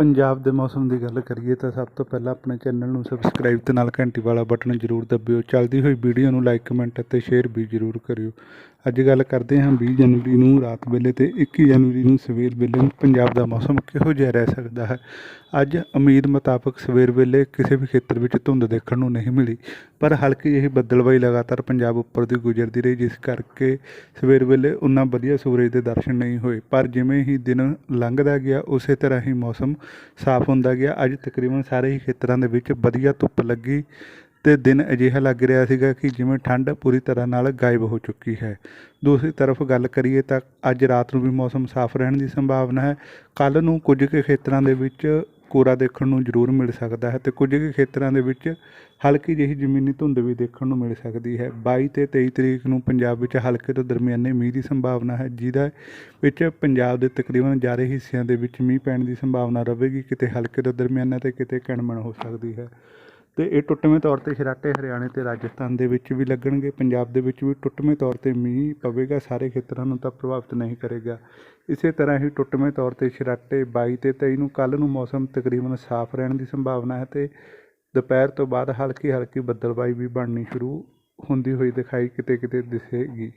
ਪੰਜਾਬ ਦੇ ਮੌਸਮ ਦੀ ਗੱਲ ਕਰੀਏ ਤਾਂ ਸਭ ਤੋਂ ਪਹਿਲਾਂ ਆਪਣੇ ਚੈਨਲ ਨੂੰ ਸਬਸਕ੍ਰਾਈਬ ਤੇ ਨਾਲ ਘੰਟੀ ਵਾਲਾ ਬਟਨ ਜ਼ਰੂਰ ਦਬਿਓ। ਚੱਲਦੀ ਹੋਈ ਵੀਡੀਓ ਨੂੰ ਲਾਈਕ ਕਮੈਂਟ ਅਤੇ ਸ਼ੇਅਰ ਵੀ ਜ਼ਰੂਰ ਕਰਿਓ। ਅੱਜ ਗੱਲ ਕਰਦੇ ਹਾਂ 20 ਜਨਵਰੀ ਨੂੰ ਰਾਤ ਵੇਲੇ ਤੇ 21 ਜਨਵਰੀ ਨੂੰ ਸਵੇਰ ਵੇਲੇ ਪੰਜਾਬ ਦਾ ਮੌਸਮ ਕਿਹੋ ਜਿਹਾ ਰਹਿ ਸਕਦਾ ਹੈ। ਅੱਜ ਉਮੀਦ ਮੁਤਾਬਕ ਸਵੇਰ ਵੇਲੇ ਕਿਸੇ ਵੀ ਖੇਤਰ ਵਿੱਚ ਧੁੰਦ ਦੇਖਣ ਨੂੰ ਨਹੀਂ ਮਿਲੀ, ਪਰ ਹਲਕੀ ਜਿਹੀ ਬੱਦਲਬਾਈ ਲਗਾਤਾਰ ਪੰਜਾਬ ਉੱਪਰ ਦੀ ਗੁਜ਼ਰਦੀ ਰਹੀ, ਜਿਸ ਕਰਕੇ ਸਵੇਰ ਵੇਲੇ ਉਨਾ ਵਧੀਆ ਸੂਰਜ ਦੇ ਦਰਸ਼ਨ ਨਹੀਂ ਹੋਏ। ਪਰ ਜਿਵੇਂ ਹੀ ਦਿਨ ਲੰਘਦਾ ਗਿਆ, ਉਸੇ ਤਰ੍ਹਾਂ ਹੀ ਮੌਸਮ ਸਾਫ਼ ਹੁੰਦਾ ਗਿਆ। ਅੱਜ ਤਕਰੀਬਨ ਸਾਰੇ ਹੀ ਖੇਤਰਾਂ ਦੇ ਵਿੱਚ ਵਧੀਆ ਧੁੱਪ ਲੱਗੀ ਤੇ ਦਿਨ ਅਜਿਹਾ ਲੱਗ ਰਿਹਾ ਸੀਗਾ ਕਿ ਜਿਵੇਂ ਠੰਡ ਪੂਰੀ ਤਰ੍ਹਾਂ ਨਾਲ ਗਾਇਬ ਹੋ ਚੁੱਕੀ ਹੈ। ਦੂਸਰੀ ਤਰਫ ਗੱਲ ਕਰੀਏ ਤਾਂ ਅੱਜ ਰਾਤ ਨੂੰ ਵੀ ਮੌਸਮ ਸਾਫ਼ ਰਹਿਣ ਦੀ ਸੰਭਾਵਨਾ ਹੈ। ਕੱਲ ਨੂੰ ਕੁਝ ਕੁ ਖੇਤਰਾਂ ਦੇ ਵਿੱਚ ਕੋਰਾ ਦੇਖਣ ਨੂੰ ਜ਼ਰੂਰ ਮਿਲ ਸਕਦਾ ਹੈ ਤੇ ਕੁਝ ਕੁ ਖੇਤਰਾਂ ਦੇ ਵਿੱਚ ਹਲਕੀ ਜਿਹੀ ਜ਼ਮੀਨੀ ਧੁੰਦ ਵੀ ਦੇਖਣ ਨੂੰ ਮਿਲ ਸਕਦੀ ਹੈ। 22 ਤੇ 23 ਤਰੀਕ ਨੂੰ ਪੰਜਾਬ ਵਿੱਚ ਹਲਕੇ ਤੋਂ ਦਰਮਿਆਨੇ ਮੀਂਹ ਦੀ ਸੰਭਾਵਨਾ ਹੈ, ਜਿਹਦਾ ਵਿੱਚ ਪੰਜਾਬ ਦੇ ਤਕਰੀਬਨ ਜ਼ਿਆਦਾ ਹਿੱਸਿਆਂ ਦੇ ਵਿੱਚ ਮੀਂਹ ਪੈਣ ਦੀ ਸੰਭਾਵਨਾ ਰਹੇਗੀ। ਕਿਤੇ ਹਲਕੇ ਤੋਂ ਦਰਮਿਆਨਾ ਤੇ ਕਿਤੇ ਕਣਮਣ ਹੋ ਸਕਦੀ ਹੈ। ਤੇ ਇਹ ਟੁੱਟਵੇਂ ਤੌਰ ਤੇ ਸਰਾਟੇ ਹਰਿਆਣੇ ਤੇ ਰਾਜਸਥਾਨ ਦੇ ਵਿੱਚ ਵੀ ਲੱਗਣਗੇ। ਪੰਜਾਬ ਦੇ ਵਿੱਚ ਵੀ ਟੁੱਟਵੇਂ ਤੌਰ ਤੇ ਮੀਂਹ ਪਵੇਗਾ, ਸਾਰੇ ਖੇਤਰਾਂ ਨੂੰ ਤਾਂ ਪ੍ਰਭਾਵਿਤ ਨਹੀਂ ਕਰੇਗਾ। ਇਸੇ ਤਰ੍ਹਾਂ ਹੀ ਟੁੱਟਵੇਂ ਤੌਰ ਤੇ ਸਰਾਟੇ 22 ਤੇ 23 ਨੂੰ ਕੱਲ ਨੂੰ ਮੌਸਮ ਤਕਰੀਬਨ ਸਾਫ਼ ਰਹਿਣ ਦੀ ਸੰਭਾਵਨਾ ਹੈ ਤੇ ਦੁਪਹਿਰ ਤੋਂ ਬਾਅਦ ਹਲਕੀ ਹਲਕੀ ਬੱਦਲਬਾਈ ਵੀ ਬਣਨੀ ਸ਼ੁਰੂ ਹੁੰਦੀ ਹੋਈ ਦਿਖਾਈ ਕਿਤੇ ਕਿਤੇ ਦਿਸੇਗੀ।